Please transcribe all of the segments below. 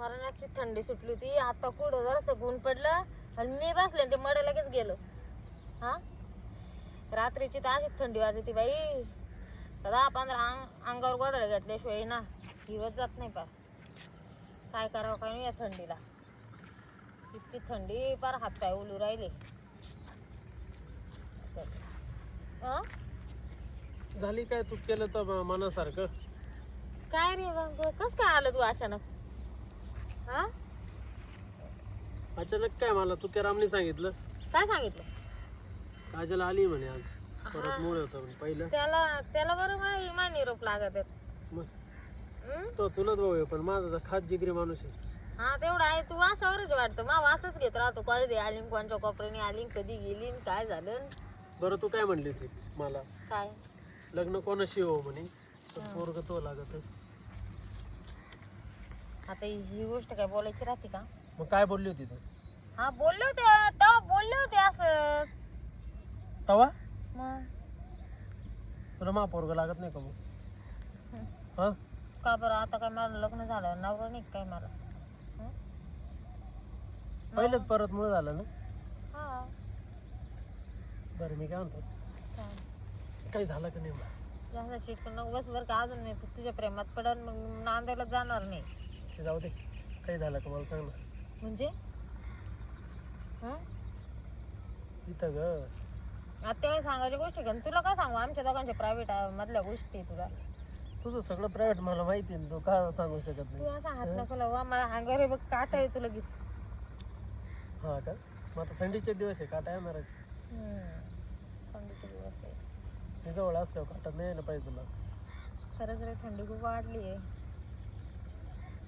मरणाची थंडी सुटली होती. आता पुढं जरासं ऊन पडलं आणि मी बसले आणि ते मड लगेच गेलो. हा? रात्रीची तर अशीच थंडी वाजती बाई. दहा पंधरा अंग अंगावर गोदळ घेतल्याशिवाय ना दिवस जात नाही पार काय करावं काय नाही या थंडीला. इतकी थंडी पार हात पाय उलू राहिले. हा? झाली काय तू केलं तर मनासारखं? काय रे मग कस काय आलं तू अचानक? हा? अचानक काय मला तू त्या रामने सांगितलं? काय सांगितलं? काजल आली म्हणे आज. परत मूळ होतं म्हणे पहिलं. त्याला त्याला बरं माही मा निरोप लागत आहेत. मग? हं? तो चुलत भाऊ आहे पण माझा तर खास जिगरी माणूस आहे. हा तेवढा आहे. तू वासावरच वाटतं. मा वासच घेत राहतो. कधी आली कोणच्या कोपऱ्याने आली कधी गेली न काय झालं बरं तू काय म्हणली ती? मला? काय? लग्न कोणाशी हो म्हणे? तर पोरग तो लागत आता ही गोष्ट काय बोलायची राहते का? मग काय बोलली होती तू? हा बोलले होते तेव्हा बोलले होते असंच. तवा? मग? तुला मा पोरग लागत नाही का मग? हा? का बरं आता काय मला लग्न झालं नवरा नाही काय मला हं? पहिलंच परत मूळ झालं ना? हा. बरं मी काय म्हणतो? काय काही झालं का नाही मग? जास्त चिटकून नको बस बरं का अजून नाही तू तुझ्या प्रेमात पडल मग नांदायला जाणार नाही. ते जाऊ दे. काही झालं का मला सांग ना. म्हणजे? हं? इथं ग. आता तेवढं सांगायची गोष्टी का? तुला काय सांगू? आमच्या दोघांच्या प्रायव्हेट मधल्या गोष्टी तुला तुझं सगळं प्रायव्हेट मला माहिती आहे ना, तू का सांगू शकत तू नाही असा हात नको लावा. मला अंगावर हे बघ काटा येतो लगेच. हा का? मग आता थंडीचे दिवस आहे काटा येणारच हम्म. थंडीचे दिवस आहे. मी जवळ असल्यावर काटा नाही यायला पाहिजे तुला. खरंच रे थंडी खूप वाढली आहे.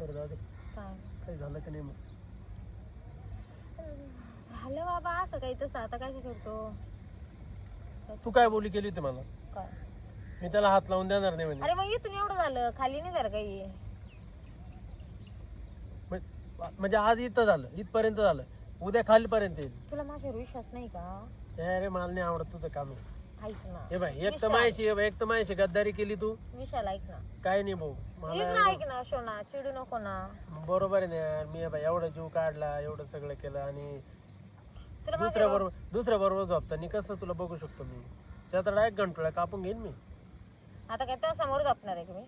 बरं जाऊ दे. काय? काही झालं का नाही मग? झालं बाबा असं काही तसं. आता काय करतो? तू काय बोली केली होती मला? काय? मी त्याला हात लावून देणार नाही म्हणे. अरे मग इथून एवढं झालं? खाली नाही झालं काही? म्हण- म्हणजे आज इथं झालं. इथपर्यंत झालं. उद्या खालीपर्यंत येईल. तुला माझ्यावर विश्वास नाही का? हे रे मला नाही आवडत तुझं काम आहे. ऐक ना. हे बाय एक तर विशाल. हे बाई, एक तर मायशी गद्दारी केली तू. विशाल ऐक ना. काय नाही भाऊ ऐक मला ना ऐक ना शोना चिडू नको ना. बरोबर आहे ना यार. मी हे बाई एवढा जीव काढला एवढं सगळं केलं आणि तुला दुसऱ्या बरोबर दुसऱ्या बरोबर झोपताना कसं तुला बघू शकतो मी? त्यात डायरेक्ट घंटोळ्या कापून घेईन मी. आता काय त्या समोर जपणार आहे की मी?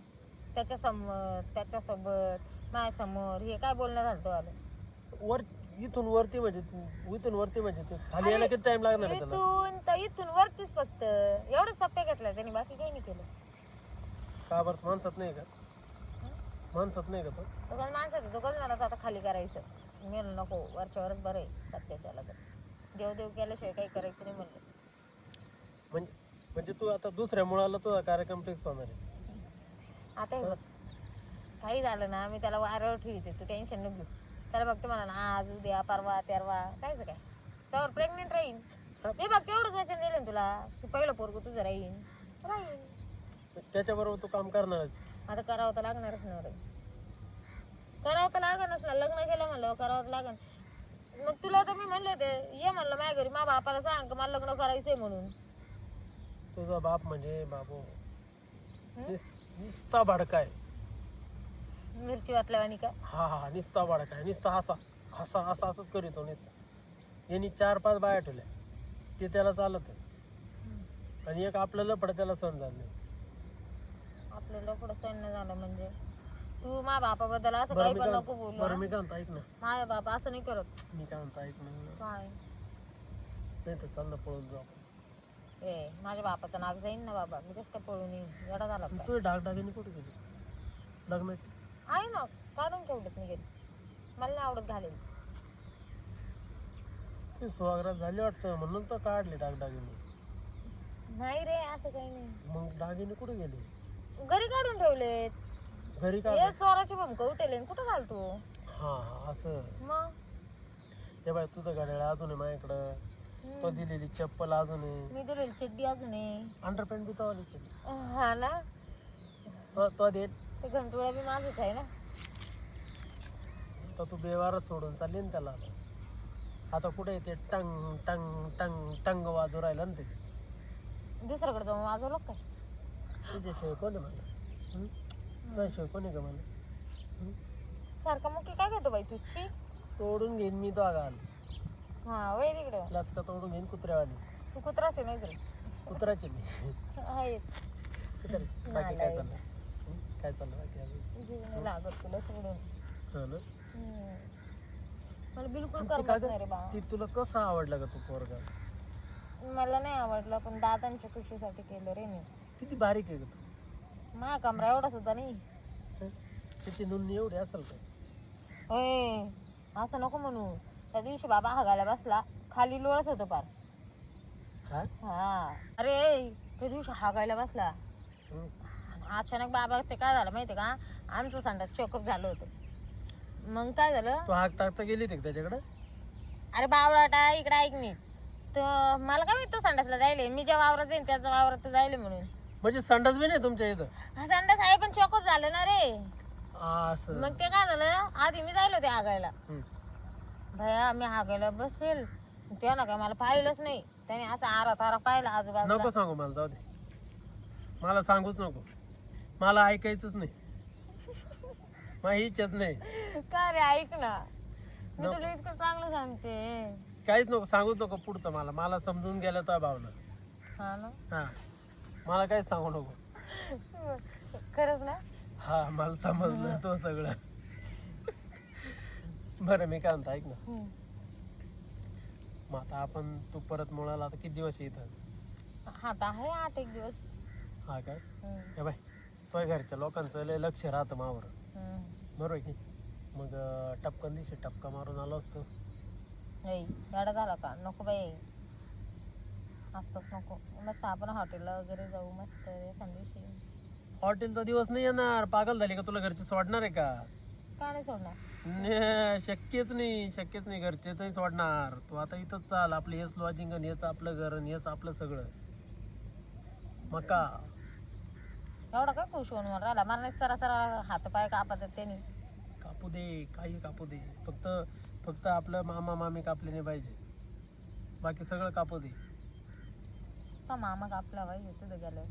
त्याच्यासमोर त्याच्यासोबत माझ्यासमोर हे काय बोलणं झालं तो आलं? वर इथून वरती म्हणजे तू- इथून वरती म्हणजे तू. खाली यायला किती टाइम लागणार आहे त्याला? इथून तर इथून वरतीच फक्त. एवढंच पप्पे घेतला त्यांनी बाकी काही नाही केलं. का बरं? माणसात नाही का? माणसात नाही का तो? तो कोण माणसाचं? मला आता खाली करायचं. मी म्हणलं नको वरच्या वरच बरं आहे सत्याशाला तर. देव देव केल्याशिवाय काही करायचं नाही म्हणलं. म्हणजे म्हणजे तू आता दुसऱ्या मुळाला तुझा कार्यक्रम फिक्स होणार आहे. आता हे बघ. काही झालं ना मी त्याला वाऱ्यावर ठेवते. तू टेन्शन नको घेऊ. त्याला बघते मला ना आज उद्या परवा तेरवा कायचं काय. त्यावर प्रेग्नेंट राहीन. मी बघ तेवढंच वचन दिलं ना तुला की पहिलं पोरग तुझं राहीन. राहीन. त्याच्याबरोबर तू काम करणारच. आता करावं तर लागणारच ना रे करावं तर लागणच ना लग्न केलं म्हणलं करावं तर लागन. मग तुला तर मी म्हणले होते ये म्हणलं माझ्या घरी मा बापाला सांग का मला लग्न करायचंय म्हणून. तुझा बाप म्हणजे बाबू? निस- निस्ता भाडकाय. मिरची वाटल्यावानी का? हा हा निस्ता भाडकाय निस्ता हसा हसा हसा असंच करीतो निस्ता. यांनी चार पाच बाया ठेवल्या. ते त्याला चालत आणि एक आपलं लपड त्याला सण झालं नाही. आपल्याला पुढं सैन्य झालं म्हणजे. तू मा बापाबद्दल असं काही मी पण काय नको बोलू बरं? मी काय म्हणतो ऐक ना. माझ्या बापा असं नाही करत. मी काय म्हणतो ऐक ना. काय? नाही तर चाललं पळून जाऊ आपण. ए माझ्या बापाचं नाक जाईन ना बाबा. मी कसं काय पळून येईन? येडा झाला काय? तू डागडागिनी कुठे गेली? लग्नाची? आहे ना काढून ठेवलेत मी गेली मला नाही आवडत घालेल. ती सुहागरात झाली वाटतं म्हणून तर काढली डागडागिनी नाही रे असं काही नाही. मग दागिने कुठे गेले? घरी काढून ठेवलेत. घरी का हे चोराची भूमिका उठेल कुठं घालतो? हा हा असं. मग? हे बाय तुझं घड्याळ अजून आहे माझ्याकडं. हम्म. तो दिलेली चप्पल अजून आहे. मी दिलेली चड्डी अजून आहे. अंडरपॅन्ट बी तवालीची. हा ना? तो तो दे ते घंटोळा बी माझच आहे ना. तर तू बेवारच सोडून चालली ना त्याला आता. आता कुठे ते टंग टंग टंग टंग वाजू राहिलं ना ते. दुसऱ्याकडे जाऊन वाजवलं काय? तुझ्याशिवाय कोण आहे मला? हं? तुझ्याशिवाय कोण का मला? हं? सारखा मुकी काय घेतो बाई तुझी? तोडून घेईन मी तो आगाल हा वय तिकडं. लाचका तोडून घेईन कुत्र्यावाली तू कुत्राच आहे नाही तरी कुत्राची मी. आहेच कुत्र्याची. बाकी काय चाललं हं? काय चाललं बाकी अजून? जीव नाही लागत तुला सोडून. ना हम्म. मला बिलकुल ते काय करमत नाही रे बा. ती तुला कसं आवडलं का तू पोरगा? मला नाही आवडलं पण दादांच्या खुशीसाठी केलं रे मी. किती बारीक आहे का तू. माझा कमरा एवढा सुद्धा नाही. हं? त्याची नोंदणी एवढी असेल का? होय. असं नको म्हणू. त्या दिवशी बाबा हागायला बसला खाली लोळत होतो पार. हा? हा. अरे त्या दिवशी हागायला बसला. हं. अचानक बाबा ते काय झालं माहितीये का? आमचं संडास चोकअप झालं होतं. मग काय झालं? तू हाक टाकता गेली होती का त्याच्याकडे? अरे बावळाटा इकडे ऐक नी तर मला काय माहीत संडासला जायले? मी ज्या वावरात जाईन त्याच्या वावरात जायले म्हणून. म्हणजे संडास बी नाही तुमच्या इथं? हा संडास आहे पण चोकअप झालं ना रे. असं. मग ते काय झालं? आधी मी जायलो ते हागायला. हं. भया मी हागायला बसेल. त्यानं काय मला पाहिलंच नाही. त्याने असं आरा तारा पाहिला आजूबाजूला. नको सांगू मला जाऊ दे. मला सांगूच नको. मला ऐकायचंच नाही. माझी इच्छाच नाही. का रे ऐक ना. मी नको. तुला इतकं चांगलं सांगते. काहीच नको सांगूच नको पुढचं मला. मला समजून गेलं तर भावना. हा ना? हा. मला काहीच सांगू नको. खरंच ना? हा मला समजलं तो सगळं. बरं मी काय म्हणतो ऐक ना. हम्म. मग आता आपण तू परत मुळाला आता किती दिवस येतात हा तर आहे आठ एक दिवस. हा काय हम्म. हे बाय. तो घरच्या लोकांचं लय लक्ष राहतं मावर. बरोबर की मग टपकन दिवशी टपका मारून आलो असतो. येडा झाला का? नको बाई. आत्ताच नको. मस्त आपण हॉटेलला वगैरे जाऊ मस्त एखाद दिवशी हॉटेलचा दिवस नाही येणार. पागल झाली का तुला घरचे सोडणार आहे का? का नाही सोडणार? ने, शक्यच नाही शक्यच नाही. घरचे तरी सोडणार. तू आता इथंच चाल. आपलं हेच लॉजिंग आणि हेच आपलं घर आणि हेच आपलं सगळं. मका. एवढा काय खुश होऊन मला राहिला? मला नाही सरा सरा हात पाय कापत त्यांनी. कापू दे काही कापू दे. फक्त फक्त आपलं मामा मामी कापले नाही पाहिजे. बाकी सगळं कापू दे. मामा कापला पाहिजे तिथं गेलं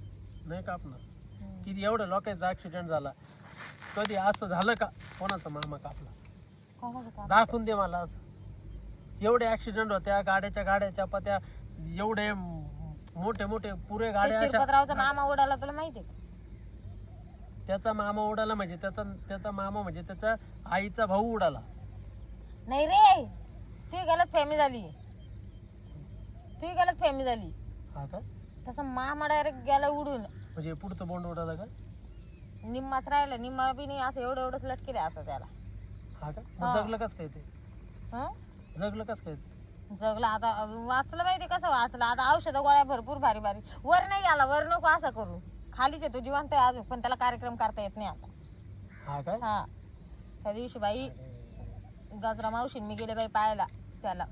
नाही कापणार. किती एवढं लोकांचा ऍक्सिडेंट झाला. कधी असं झालं का? कोणाचा मामा कापला? दाखवून दे मला असं. एवढे ऍक्सिडेंट होत्या गाड्याच्या गाड्याच्या पत्या एवढे मोठे मोठे पुरे गाड्या मामा उडाला तुला माहितीये का? त्याचा मामा उडाला म्हणजे त्याचा त्याचा मामा म्हणजे त्याचा आईचा भाऊ उडाला. नाही रे ती गलत फॅमी झाली. ती गलत फॅमी झाली. हा का? तसा मामा डायरेक्ट गेला उडून. म्हणजे पुढचं बोंड उडाला का? निम्माच राहिला निम्मा बी नाही असं एवढं एवढंच लटकेले आता त्याला. हा का. मग जगलं कस काय ते? हं? जगलं कस काय ते? जगला आता वाचलं माहिती कसं वाचलं? आता औषध गोळ्या भरपूर भारी भारी. वर नाही आला वर नको असं करू. खालीच आहे तो जिवंत आहे अजून पण त्याला कार्यक्रम करता येत नाही आता. हा काय हा. त्या दिवशी बाई गजरा मावशीन मी गेले बाई पाहायला त्याला.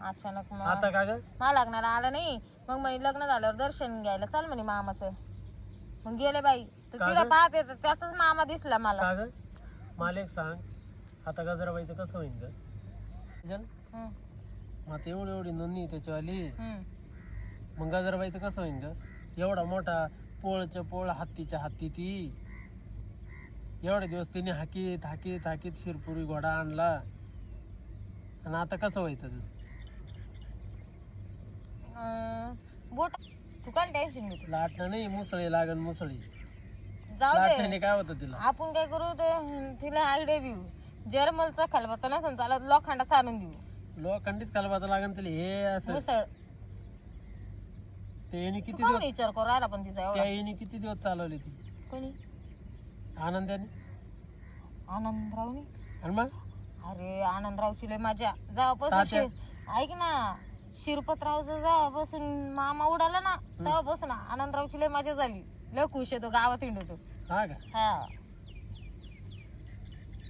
अचानक मग आता का ग? मला लग्नाला आलं नाही. मग म्हणे लग्न झाल्यावर दर्शन घ्यायला चाल म्हणे मामाचं. मग गेले बाई. तर का तिला गं? पाहते तर त्याचाच मामा दिसला मला. का ग? मला एक सांग. आता गजराबाईचं कसं होईल ग? जन मग आता एवढी एवढी नोंदणी त्याच्यावाली. मग गजराबाईचं कसं होईल ग? एवढा मोठा पोळच्या पोळ हत्तीच्या हत्ती ती. एवढे दिवस तिने हाकीत हाकीत हाकीत शिरपुरी घोडा आणला. आणि आता कसं व्हायचं? अं, बोट तू काय टेन्शन घेतो लाटणं नाही मुसळी लागन मुसळी. जाऊ दे. लाटण्याने काय होतं तिला? आपण काय करू ते तिला आयडिया देऊ. जर्मलचा खलबत्ता नसेल त्याला लोखंडाचा आणून देऊ. लोखंडीच कालबाचा लागन तिला हे असं. मुसळ. ते तू किती दिवस विचार करू राहिला पण तिचा त्या एवढा येणे किती दिवस चालवली ती? कोणी? आनंदाने? आनंदरावनी? आणि मग? अरे आनंदरावची लय मजा. जेव्हापासून तात्या. ऐक ना शिरपतरावचा जेव्हापासून मामा उडाला ना तेव्हापासून आनंदरावची लय मजा झाली. लय खुश येतो गावात हिंडतो. हा का? हा.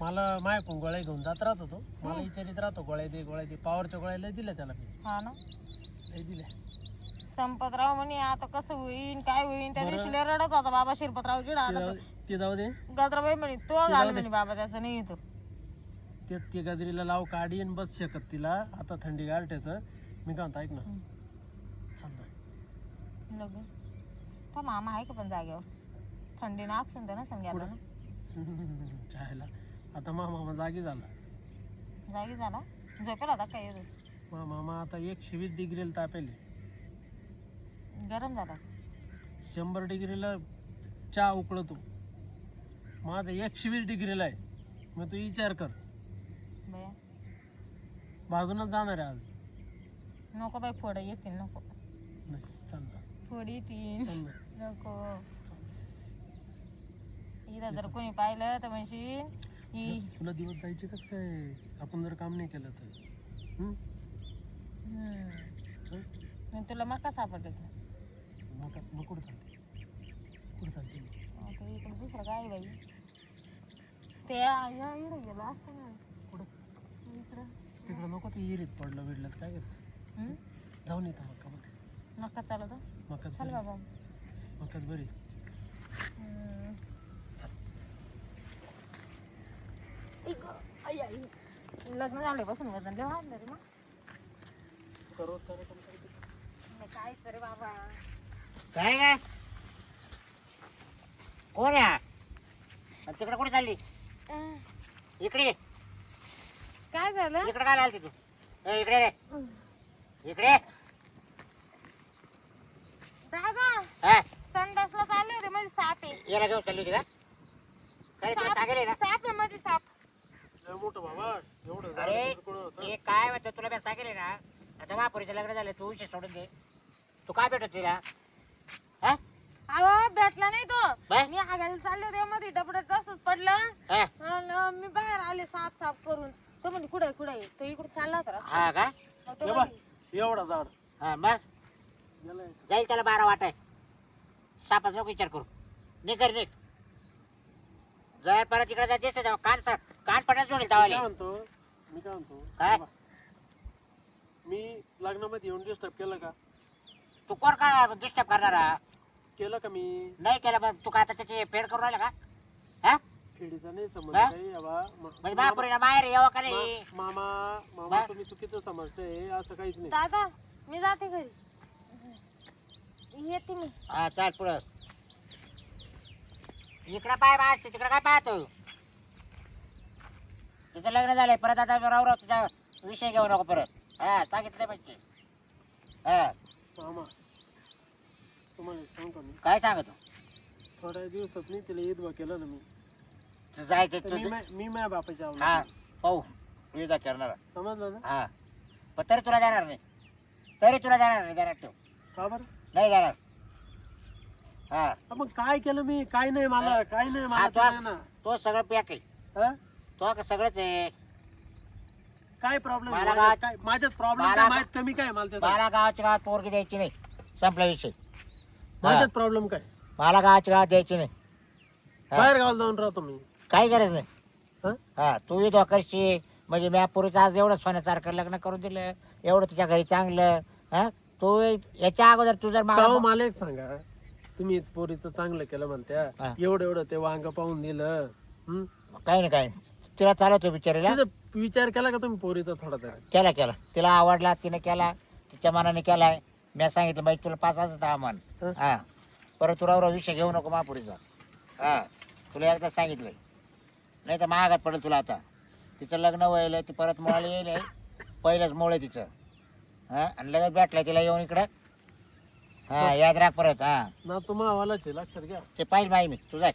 मला मायकून गोळ्या घेऊन जात राहत होतो मला विचारित राहतो गोळ्या दे गोळ्या दे. पावरच्या गोळ्या लय दिल्या त्याला मी. हा ना? लय दिल्या. संपतराव म्हणे आता कसं होईन काय होईन? त्या. दिवशी लय रडत होता बाबा शिरपतराव चिडा जाऊ ते जाऊ दे. गजराबाई म्हणे तो घाल. म्हणे बाबा त्याचं नाही येतो ते ते गजरीला लाव काढी आणि बस शकत तिला. आता थंडी गारठ्याचं मी काय म्हणतो ऐक ना. समजा तो मामा आहे का पण जागेवर? आक्षण ना सांगायला ना चायला आता मामा जागी झाला. जागी झाला? झोपेल होता काय मामा आता एकशे वीस डिग्रीला तापेल. गरम झाला शंभर डिग्रीला चहा उकळतो. माझं एकशे वीस डिग्रीला आहे. मग तू विचार कर. बया बाजूनच जाणार आहे आज. नको बाई फोड येतील नको. नाही चालतं फोड येतील. नको. इथं जर कोणी पाहिलं तर म्हणशील ही तुला दिवस जायचे कस काय? आपण जर काम नाही केलं तर? हम्म. हं? तुला मका सापडले मग मग कुठं चालते? कुठं चालते? आता इकडे दुसरं काय बाई. ते या इकडे गेलं असतं ना. कुठं? इकडं. तिकडं नको ते इरीत पडलं बिडलं तर काय करत? जाऊन येतं मका मध्ये मका चालत मकाच चल बाबा. मकाच बरी. लग्न झाले बसून वजन. लय वाढलं रे मग. कार्यक्रम हे काय करे बाबा? काय काय कोण आहे? आणि तिकडे कुठे चालली? अं, इकडे ये. काय झालं? इकडे काय आलती तू? ए, इकडे रे. इकडे ये. दादा हा? संडासला चालले होते मध्ये साप आहे. याला घेऊन चालली होती का? काय तुला सांगेल ना. साप आहे मध्ये साप. लय मोठं बाबा एवढं झाड अरे बिडकुळं होतं. हे काय म्हणतो तुला मी सांगेल ना. आता महापुरीचं लग्न झालं तू विषय सोडून दे. तू काय भेटत तिला? भेटला नाही तो? मी आगायला चालले होते मध्ये डबडत तसंच पडलं. हा? आणि मी बाहेर आले साफ साफ करून. तो म्हणजे कुठे कुठे तो इकडे चालला होता. हा का? मग तो ये बा, म्हणे, एवढं झाड हा मग? जाईल त्याला बारा वाटाय सापाच नको विचार करू. निघ घरी निघ. जाय परत इकडे जायचं तेव्हा. कान सा- कान पडण्यात जोडील मी तावाले. काय म्हणतो? मी काय म्हणतो? काय? बाबा, मी लग्नामध्ये येऊन डिस्टर्ब केलं का? तू कोण काय डिस्टर्ब करणारा? केलं का मी? नाही केलं मग तू काय आता त्याची फेड करून राहिला का? हा? खेडीचा नाही समज हा? काही बाबा मा- म्हणजे महापुरीला माहेर यावं का नाही? मा- मामा मामा? तुम्ही चुकीचं समजताय असं काहीच नाही. दादा मी जाते घरी. येते मी. हा चाल पुढं. इकडं पाय तिकडं काय पाहतो? तिचं लग्न झालंय परत आता राव राव तुझा विषय घेऊ नको परत. हा सांगितलं पाहिजे हा. मामा तुम्हाला सांगतो मी. काय सांगतो? थोड्या दिवसात नाही तिला ईद केलं ना मी. तू जायचं तर मी तुझं माझ्या बापाच्या हा आवला पाहू विजा करणार समजलं ना? हा. पण तरी तुला जाणार नाही. तरी तुला जाणार नाही जाणार ठेव. का बरं? नाही जाणार. हा. हा, मग काय केलं मी? काय नाही मला काय नाही मला हा, ते ना? तो सगळं पॅक आहे. हा? तो का सगळंच आहे. काय प्रॉब्लेम मला काय माझ्यात प्रॉब्लेम मला काय? माहीत कमी काय मला त्याचा? मला गावाच्या गावात पोरगी द्यायची नाही. संपला विषय. माझ्यात प्रॉब्लेम काय? मला गावाच्या गावात द्यायची नाही. बाहेर गावाला जाऊन राहतो मी. काही गरज नाही. हा? हा तू ही करशी म्हणजे मी पुरीचं आज एवढं सोन्यासारखं लग्न करून दिलं एवढं तुझ्या घरी चांगलं हा? तू याच्या अगोदर तू जर मला मला एक सांगा. तुम्ही पोरीचं चांगलं केलं म्हणत्या. हा. एवढं एवढं ते वांग पाहून दिलं. हं? काही नाही काही नाही. तिला चालवतो बिचारीला. विचार केला का तुम्ही पोरीचा थोडा तरी केला केला. तिला आवडला तिने केला तिच्या मनाने केलाय. मी सांगितलं बाई तुला पाच वाजता आम्हाला हं. परत तुला विषय घेऊ नको महापुरीचा. हा. तुला एकदा सांगितलंय. नाही तर महागात पडेल तुला आता. तिचं लग्न व्हायला ती परत मुळाला येईल पहिलंच मुळ आहे तिचं. हा? आणि लगेच भेटलाय तिला येऊन इकडं. हा याद राख परत हा. ना तुम्हाला आहे लक्षात घ्या. ते पाहिजे माही मी. तुझा